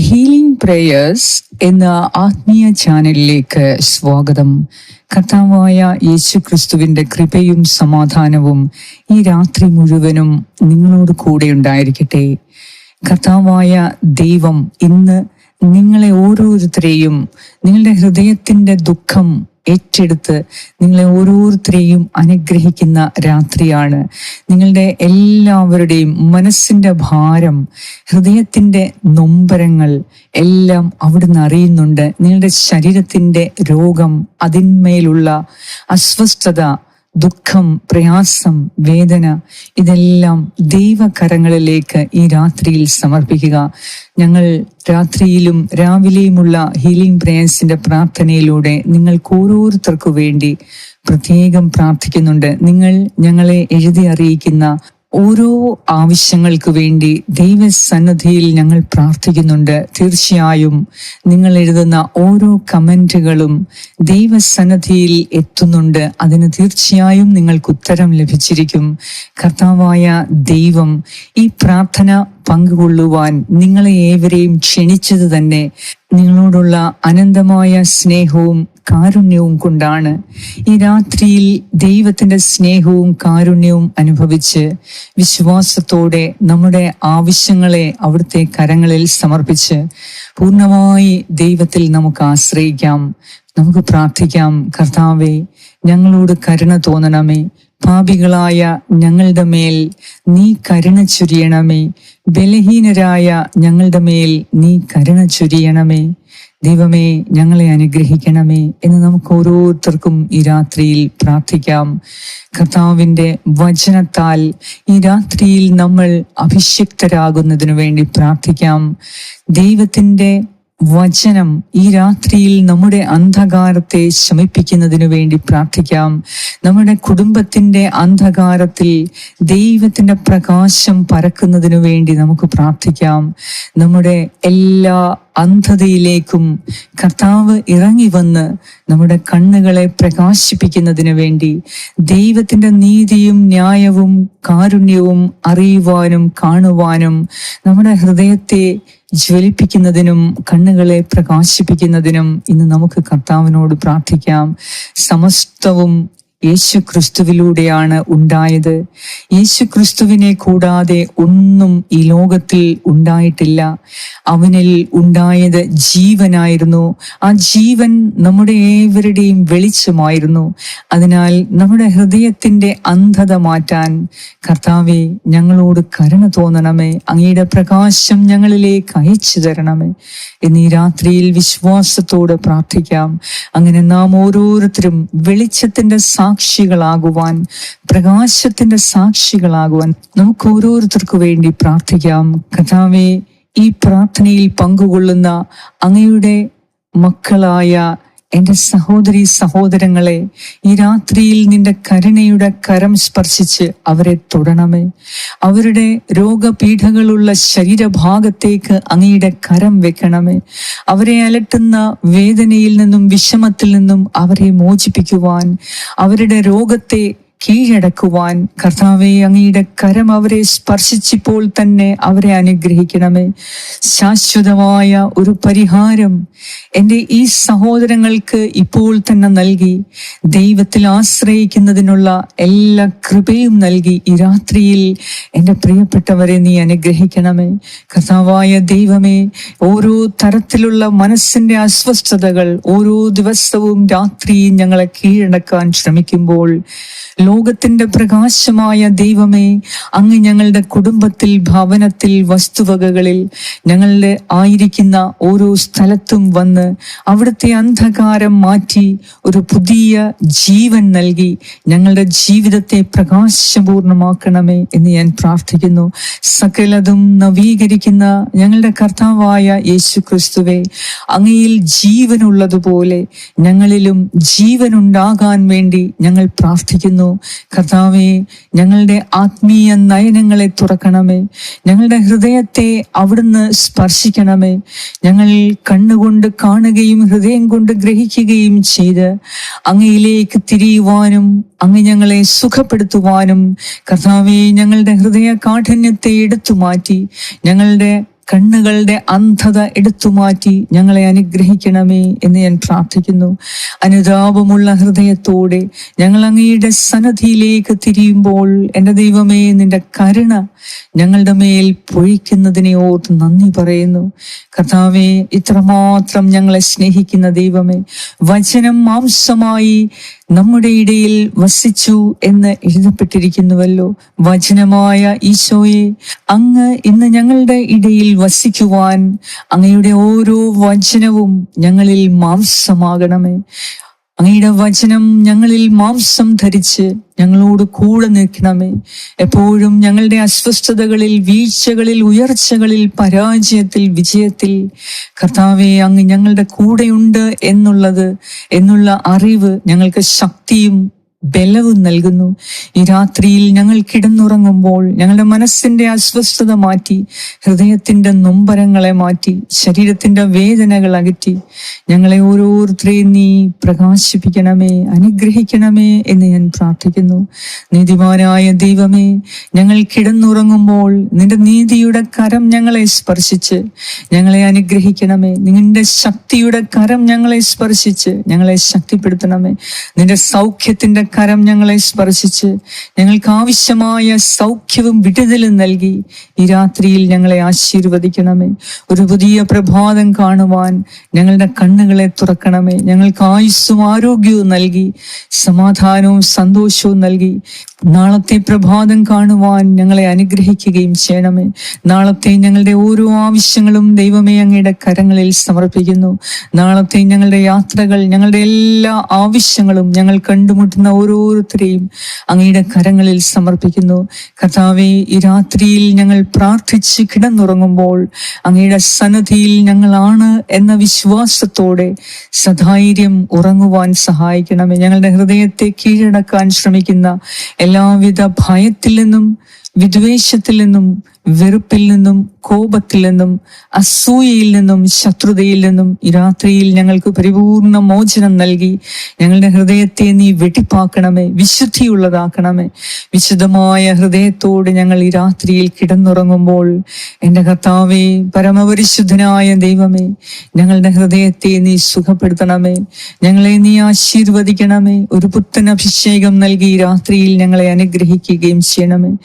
Healing prayers എന്ന ആത്മീയ ചാനലിലേക്ക് സ്വാഗതം. കർത്താവായ യേശു ക്രിസ്തുവിന്റെ കൃപയും സമാധാനവും ഈ രാത്രി മുഴുവനും നിങ്ങളോട് കൂടെ ഉണ്ടായിരിക്കട്ടെ. കർത്താവായ ദൈവം ഇന്ന് നിങ്ങളെ ഓരോരുത്തരെയും നിങ്ങളുടെ ഹൃദയത്തിന്റെ ദുഃഖം ഏറ്റെടുത്ത് നിങ്ങളെ ഓരോരുത്തരെയും അനുഗ്രഹിക്കുന്ന രാത്രിയാണ്. നിങ്ങളുടെ എല്ലാവരുടെയും മനസ്സിന്റെ ഭാരം ഹൃദയത്തിന്റെ നൊമ്പരങ്ങൾ എല്ലാം അവിടുന്ന് അറിയുന്നുണ്ട്. നിങ്ങളുടെ ശരീരത്തിന്റെ രോഗം അതിന്മേലുള്ള അസ്വസ്ഥത ദുഃഖം പ്രയാസം വേദന ഇതെല്ലാം ദൈവകരങ്ങളിലേക്ക് ഈ രാത്രിയിൽ സമർപ്പിക്കുക. ഞങ്ങൾ രാത്രിയിലും രാവിലെയുമുള്ള ഹീലിംഗ് പ്രേയൻസിന്റെ പ്രാർത്ഥനയിലൂടെ നിങ്ങൾക്ക് ഓരോരുത്തർക്കു വേണ്ടി പ്രത്യേകം പ്രാർത്ഥിക്കുന്നുണ്ട്. നിങ്ങൾ ഞങ്ങളെ എഴുതി അറിയിക്കുന്ന ഓരോ ആവശ്യങ്ങൾക്ക് വേണ്ടി ദൈവസന്നദ്ധിയിൽ ഞങ്ങൾ പ്രാർത്ഥിക്കുന്നുണ്ട്. തീർച്ചയായും നിങ്ങൾ എഴുതുന്ന ഓരോ കമന്റുകളും ദൈവസന്നദ്ധിയിൽ എത്തുന്നുണ്ട്. അതിന് തീർച്ചയായും നിങ്ങൾക്ക് ഉത്തരം ലഭിച്ചിരിക്കും. കർത്താവായ ദൈവം ഈ പ്രാർത്ഥന പങ്കുകൊള്ളുവാൻ നിങ്ങളെ ഏവരെയും ക്ഷണിച്ചത് തന്നെ നിങ്ങളോടുള്ള അനന്തമായ സ്നേഹവും കാരുണ്യവും കൊണ്ടാണ് ഈ രാത്രിയിൽ ദൈവത്തിന്റെ സ്നേഹവും കാരുണ്യവും അനുഭവിച്ച് വിശ്വാസത്തോടെ നമ്മുടെ ആവശ്യങ്ങളെ അവിടുത്തെ കരങ്ങളിൽ സമർപ്പിച്ച് പൂർണമായി ദൈവത്തിൽ നമുക്ക് ആശ്രയിക്കാം. നമുക്ക് പ്രാർത്ഥിക്കാം. കർത്താവെ ഞങ്ങളോട് കരുണ തോന്നണമേ. പാപികളായ ഞങ്ങളുടെ മേൽ നീ കരുണ ചൊരിയണമേ. ബലഹീനരായ ഞങ്ങളുടെ മേൽ നീ കരുണ ചൊരിയണമേ. ദൈവമേ ഞങ്ങളെ അനുഗ്രഹിക്കണമേ എന്ന് നമുക്ക് ഓരോരുത്തർക്കും ഈ രാത്രിയിൽ പ്രാർത്ഥിക്കാം. കർത്താവിന്റെ വചനത്താൽ ഈ രാത്രിയിൽ നമ്മൾ അഭിഷിക്തരാകുന്നതിനു വേണ്ടി പ്രാർത്ഥിക്കാം. ദൈവത്തിന്റെ വചനം ഈ രാത്രിയിൽ നമ്മുടെ അന്ധകാരത്തെ ശമിപ്പിക്കുന്നതിനു വേണ്ടി പ്രാർത്ഥിക്കാം. നമ്മുടെ കുടുംബത്തിന്റെ അന്ധകാരത്തിൽ ദൈവത്തിന്റെ പ്രകാശം പരക്കുന്നതിനു വേണ്ടി നമുക്ക് പ്രാർത്ഥിക്കാം. നമ്മുടെ എല്ലാ അന്ധതയിലേക്കും കർത്താവ് ഇറങ്ങി വന്ന് നമ്മുടെ കണ്ണുകളെ പ്രകാശിപ്പിക്കുന്നതിനു വേണ്ടി ദൈവത്തിന്റെ നീതിയും ന്യായവും കാരുണ്യവും അറിയുവാനും കാണുവാനും നമ്മുടെ ഹൃദയത്തെ ജ്വലിപ്പിക്കുന്നതിനും കണ്ണുകളെ പ്രകാശിപ്പിക്കുന്നതിനും ഇന്ന് നമുക്ക് കർത്താവിനോട് പ്രാർത്ഥിക്കാം. സമസ്തവും യേശു ക്രിസ്തുവിലൂടെയാണ് ഉണ്ടായത്. യേശു ക്രിസ്തുവിനെ കൂടാതെ ഒന്നും ഈ ലോകത്തിൽ ഉണ്ടായിട്ടില്ല. അവനിൽ ഉണ്ടായത് ജീവനായിരുന്നു. ആ ജീവൻ നമ്മുടെ ഏവരുടെയും വെളിച്ചമായിരുന്നു. അതിനാൽ നമ്മുടെ ഹൃദയത്തിന്റെ അന്ധത മാറ്റാൻ കർത്താവെ ഞങ്ങളോട് കരുണ തോന്നണമേ. അങ്ങയുടെ പ്രകാശം ഞങ്ങളിലേക്ക് അയച്ചു തരണമേ. എന്നീ രാത്രിയിൽ വിശ്വാസത്തോട് പ്രാർത്ഥിക്കാം. അങ്ങനെ നാം ഓരോരുത്തരും വെളിച്ചത്തിന്റെ സാക്ഷികളാകുവാൻ പ്രകാശത്തിന്റെ സാക്ഷികളാകുവാൻ നമുക്ക് ഓരോരുത്തർക്കു വേണ്ടി പ്രാർത്ഥിക്കാം. കഥാവെ ഈ പ്രാർത്ഥനയിൽ പങ്കുകൊള്ളുന്ന അങ്ങയുടെ മക്കളായ എന്റെ സഹോദരി സഹോദരങ്ങളെ ഈ രാത്രിയിൽ നിന്റെ കരുണയുടെ കരം സ്പർശിച്ച് അവരെ തൊടണമേ. അവരുടെ രോഗപീഠകളുള്ള ശരീരഭാഗത്തേക്ക് അങ്ങയുടെ കരം വെക്കണമേ. അവരെ അലട്ടുന്ന വേദനയിൽ നിന്നും വിഷമത്തിൽ നിന്നും അവരെ മോചിപ്പിക്കുവാൻ അവരുടെ രോഗത്തെ കീഴടക്കുവാൻ കർത്താവെ അങ്ങയുടെ കരം അവരെ സ്പർശിച്ചപ്പോൾ തന്നെ അവരെ അനുഗ്രഹിക്കണമേ. ശാശ്വതമായ ഒരു പരിഹാരം എന്റെ ഈ സഹോദരങ്ങൾക്ക് ഇപ്പോൾ തന്നെ നൽകി ദൈവത്തിൽ ആശ്രയിക്കുന്നതിനുള്ള എല്ലാ കൃപയും നൽകി ഈ രാത്രിയിൽ എന്റെ പ്രിയപ്പെട്ടവരെ നീ അനുഗ്രഹിക്കണമേ. കർത്താവായ ദൈവമേ ഓരോ തരത്തിലുള്ള മനസ്സിന്റെ അസ്വസ്ഥതകൾ ഓരോ ദിവസവും രാത്രിയും ഞങ്ങളെ കീഴടക്കാൻ ശ്രമിക്കുമ്പോൾ ലോകത്തിന്റെ പ്രകാശമായ ദൈവമേ അങ്ങ് ഞങ്ങളുടെ കുടുംബത്തിൽ ഭവനത്തിൽ വസ്തുവകകളിൽ ഞങ്ങളുടെ ആയിരിക്കുന്ന ഓരോ സ്ഥലത്തും വന്ന് അവിടുത്തെ അന്ധകാരം മാറ്റി ഒരു പുതിയ ജീവൻ നൽകി. ഞങ്ങളുടെ ജീവിതത്തെ പ്രകാശപൂർണമാക്കണമേ എന്ന് ഞാൻ പ്രാർത്ഥിക്കുന്നു. സകലതും നവീകരിക്കുന്ന ഞങ്ങളുടെ കർത്താവായ യേശു ക്രിസ്തുവെ അങ്ങയിൽ ജീവനുള്ളതുപോലെ ഞങ്ങളിലും ജീവനുണ്ടാകാൻ വേണ്ടി ഞങ്ങൾ പ്രാർത്ഥിക്കുന്നു. കർത്താവെ ഞങ്ങളുടെ ആത്മീയ നയനങ്ങളെ തുറക്കണമേ. ഞങ്ങളുടെ ഹൃദയത്തെ അവിടുന്ന് സ്പർശിക്കണമേ. ഞങ്ങൾ കണ്ണുകൊണ്ട് കാണുകയും ഹൃദയം കൊണ്ട് ഗ്രഹിക്കുകയും ചെയ്ത് അങ്ങയിലേക്ക് തിരിയുവാനും അങ്ങ് ഞങ്ങളെ സുഖപ്പെടുത്തുവാനും കർത്താവെ ഞങ്ങളുടെ ഹൃദയ കാഠിന്യത്തെ എടുത്തു മാറ്റി ഞങ്ങളുടെ കണ്ണുകളുടെ അന്ധത എടുത്തുമാറ്റി ഞങ്ങളെ അനുഗ്രഹിക്കണമേ എന്ന് ഞാൻ പ്രാർത്ഥിക്കുന്നു. അനുതാപമുള്ള ഹൃദയത്തോടെ ഞങ്ങൾ അങ്ങയുടെ സന്നദ്ധിയിലേക്ക് തിരിയുമ്പോൾ എന്റെ ദൈവമേ നിന്റെ കരുണ ഞങ്ങളുടെ മേൽ പൊഴിക്കുന്നതിനെ ഓർത്ത് നന്ദി പറയുന്നു. കർത്താവെ ഇത്രമാത്രം ഞങ്ങളെ സ്നേഹിക്കുന്ന ദൈവമേ വചനം മാംസമായി നമ്മുടെ ഇടയിൽ വസിച്ചു എന്ന് എഴുതപ്പെട്ടിരിക്കുന്നുവല്ലോ. വചനമായ ഈശോയെ അങ്ങ് ഇന്ന് ഞങ്ങളുടെ ഇടയിൽ വസിക്കുവാൻ അങ്ങയുടെ ഓരോ വചനവും ഞങ്ങളിൽ മാംസമാകണമേ. അങ്ങയുടെ വചനം ഞങ്ങളിൽ മാംസം ധരിച്ച് ഞങ്ങളോട് കൂടെ നിൽക്കണമേ. എപ്പോഴും ഞങ്ങളുടെ അസ്വസ്ഥതകളിൽ വീഴ്ചകളിൽ ഉയർച്ചകളിൽ പരാജയത്തിൽ വിജയത്തിൽ കർത്താവെ അങ്ങ് ഞങ്ങളുടെ കൂടെയുണ്ട് എന്നുള്ളത് എന്നുള്ള അറിവ് ഞങ്ങൾക്ക് ശക്തിയും ബലവും നൽകുന്നു. ഈ രാത്രിയിൽ ഞങ്ങൾ കിടന്നുറങ്ങുമ്പോൾ ഞങ്ങളുടെ മനസ്സിന്റെ അസ്വസ്ഥത മാറ്റി ഹൃദയത്തിന്റെ നൊമ്പരങ്ങളെ മാറ്റി ശരീരത്തിന്റെ വേദനകൾ അകറ്റി. ഞങ്ങളെ ഓരോരുത്തരെയും നീ പ്രകാശിപ്പിക്കണമേ അനുഗ്രഹിക്കണമേ എന്ന് ഞാൻ പ്രാർത്ഥിക്കുന്നു. നീതിമാനായ ദൈവമേ ഞങ്ങൾ കിടന്നുറങ്ങുമ്പോൾ നിന്റെ നീതിയുടെ കരം ഞങ്ങളെ സ്പർശിച്ച് ഞങ്ങളെ അനുഗ്രഹിക്കണമേ. നിന്റെ ശക്തിയുടെ കരം ഞങ്ങളെ സ്പർശിച്ച് ഞങ്ങളെ ശക്തിപ്പെടുത്തണമേ. നിന്റെ സൗഖ്യത്തിന്റെ കരം ഞങ്ങളെ സ്പർശിച്ച് ഞങ്ങൾക്ക് ആവശ്യമായ സൗഖ്യവും വിടുതലും നൽകി. ഈ രാത്രിയിൽ ഞങ്ങളെ ആശീർവദിക്കണമേ. ഒരു പുതിയ പ്രഭാതം കാണുവാൻ ഞങ്ങളുടെ കണ്ണുകളെ തുറക്കണമേ. ഞങ്ങൾക്ക് ആയുസ്സും ആരോഗ്യവും നൽകി സമാധാനവും സന്തോഷവും നൽകി. നാളത്തെ പ്രഭാതം കാണുവാൻ ഞങ്ങളെ അനുഗ്രഹിക്കുകയും ചെയ്യണമേ. നാളത്തെ ഞങ്ങളുടെ ഓരോ ആവശ്യങ്ങളും ദൈവമേ അങ്ങയുടെ കരങ്ങളിൽ സമർപ്പിക്കുന്നു. നാളത്തെ ഞങ്ങളുടെ യാത്രകൾ ഞങ്ങളുടെ എല്ലാ ആവശ്യങ്ങളും ഞങ്ങൾ കണ്ടുമുട്ടുന്ന ഓരോരുത്തരെയും അങ്ങയുടെ കരങ്ങളിൽ സമർപ്പിക്കുന്നു. കർത്താവെ ഈ രാത്രിയിൽ ഞങ്ങൾ പ്രാർത്ഥിച്ച് കിടന്നുറങ്ങുമ്പോൾ അങ്ങയുടെ സന്നദ്ധിയിൽ ഞങ്ങളാണ് എന്ന വിശ്വാസത്തോടെ സധൈര്യം ഉറങ്ങുവാൻ സഹായിക്കണമേ. ഞങ്ങളുടെ ഹൃദയത്തെ കീഴടക്കാൻ ശ്രമിക്കുന്ന എല്ലാവിധ ഭയത്തിൽ നിന്നും വിദ്വേഷത്തിൽ നിന്നും വെറുപ്പിൽ നിന്നും കോപത്തിൽ നിന്നും അസൂയയിൽ നിന്നും ശത്രുതയിൽ നിന്നും ഈ രാത്രിയിൽ ഞങ്ങൾക്ക് പരിപൂർണ മോചനം നൽകി. ഞങ്ങളുടെ ഹൃദയത്തെ നീ വെട്ടിപ്പാക്കണമേ വിശുദ്ധിയുള്ളതാക്കണമേ. വിശുദ്ധമായ ഹൃദയത്തോട് ഞങ്ങൾ ഈ രാത്രിയിൽ കിടന്നുറങ്ങുമ്പോൾ എന്റെ കർത്താവേ പരമപരിശുദ്ധനായ ദൈവമേ ഞങ്ങളുടെ ഹൃദയത്തെ നീ സുഖപ്പെടുത്തണമേ. ഞങ്ങളെ നീ ആശീർവദിക്കണമേ. ഒരു പുത്തൻ അഭിഷേകം നൽകി രാത്രിയിൽ ഞങ്ങളെ അനുഗ്രഹിക്കുകയും ചെയ്യണമേ.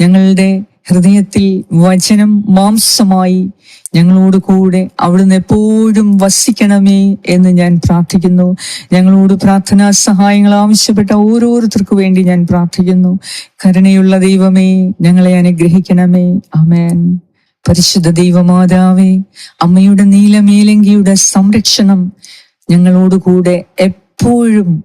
ഞങ്ങളുടെ ഹൃദയത്തിൽ വചനം മാംസമായി ഞങ്ങളോട് കൂടെ അവിടുന്ന് എപ്പോഴും വസിക്കണമേ എന്ന് ഞാൻ പ്രാർത്ഥിക്കുന്നു. ഞങ്ങളോട് പ്രാർത്ഥനാ സഹായങ്ങൾ ആവശ്യപ്പെട്ട ഓരോരുത്തർക്കു വേണ്ടി ഞാൻ പ്രാർത്ഥിക്കുന്നു. കരുണയുള്ള ദൈവമേ ഞങ്ങളെ അനുഗ്രഹിക്കണമേ. അമേൻ പരിശുദ്ധ ദൈവമാതാവേ അമ്മയുടെ നീലമേലങ്കിയുടെ സംരക്ഷണം ഞങ്ങളോട് കൂടെ എപ്പോഴും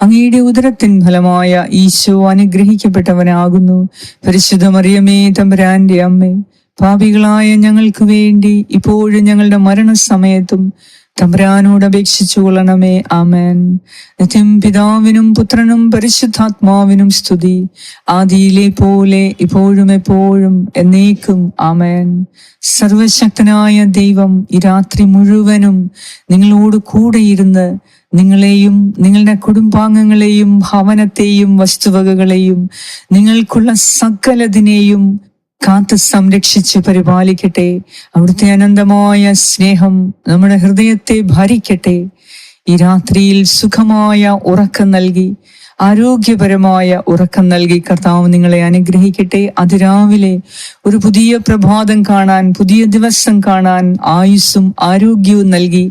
അങ്ങയുടെ ഉദരത്തിൻ ഫലമായ ഈശോ അനുഗ്രഹിക്കപ്പെട്ടവനാകുന്നു. പരിശുദ്ധ മറിയമേ തമ്പുരാന്റെ അമ്മേ പാപികളായ ഞങ്ങൾക്ക് വേണ്ടി ഇപ്പോഴും ഞങ്ങളുടെ മരണസമയത്തും തമ്പുരാനോട് അപേക്ഷിച്ചു കൊള്ളണമേ. ആമേൻ. നിത്യം പിതാവിനും പുത്രനും പരിശുദ്ധാത്മാവിനും സ്തുതി. ആദിയിലെ പോലെ ഇപ്പോഴും എപ്പോഴും എന്നേക്കും. ആമേൻ. സർവശക്തനായ ദൈവം ഈ രാത്രി മുഴുവനും നിങ്ങളോട് കൂടെയിരുന്ന് നിങ്ങളെയും നിങ്ങളുടെ കുടുംബാംഗങ്ങളെയും ഭവനത്തെയും വസ്തുവകകളെയും നിങ്ങൾക്കുള്ള സകലതിനെയും കാത്ത് സംരക്ഷിച്ച് പരിപാലിക്കട്ടെ. അവിടുത്തെ അനന്തമായ സ്നേഹം നമ്മുടെ ഹൃദയത്തെ ഭരിക്കട്ടെ. ഈ രാത്രിയിൽ സുഖമായ ഉറക്കം നൽകി ആരോഗ്യപരമായ ഉറക്കം നൽകി കർത്താവ് നിങ്ങളെ അനുഗ്രഹിക്കട്ടെ. അതിരാവിലെ ഒരു പുതിയ പ്രഭാതം കാണാൻ പുതിയ ദിവസം കാണാൻ ആയുസ്സും ആരോഗ്യവും നൽകി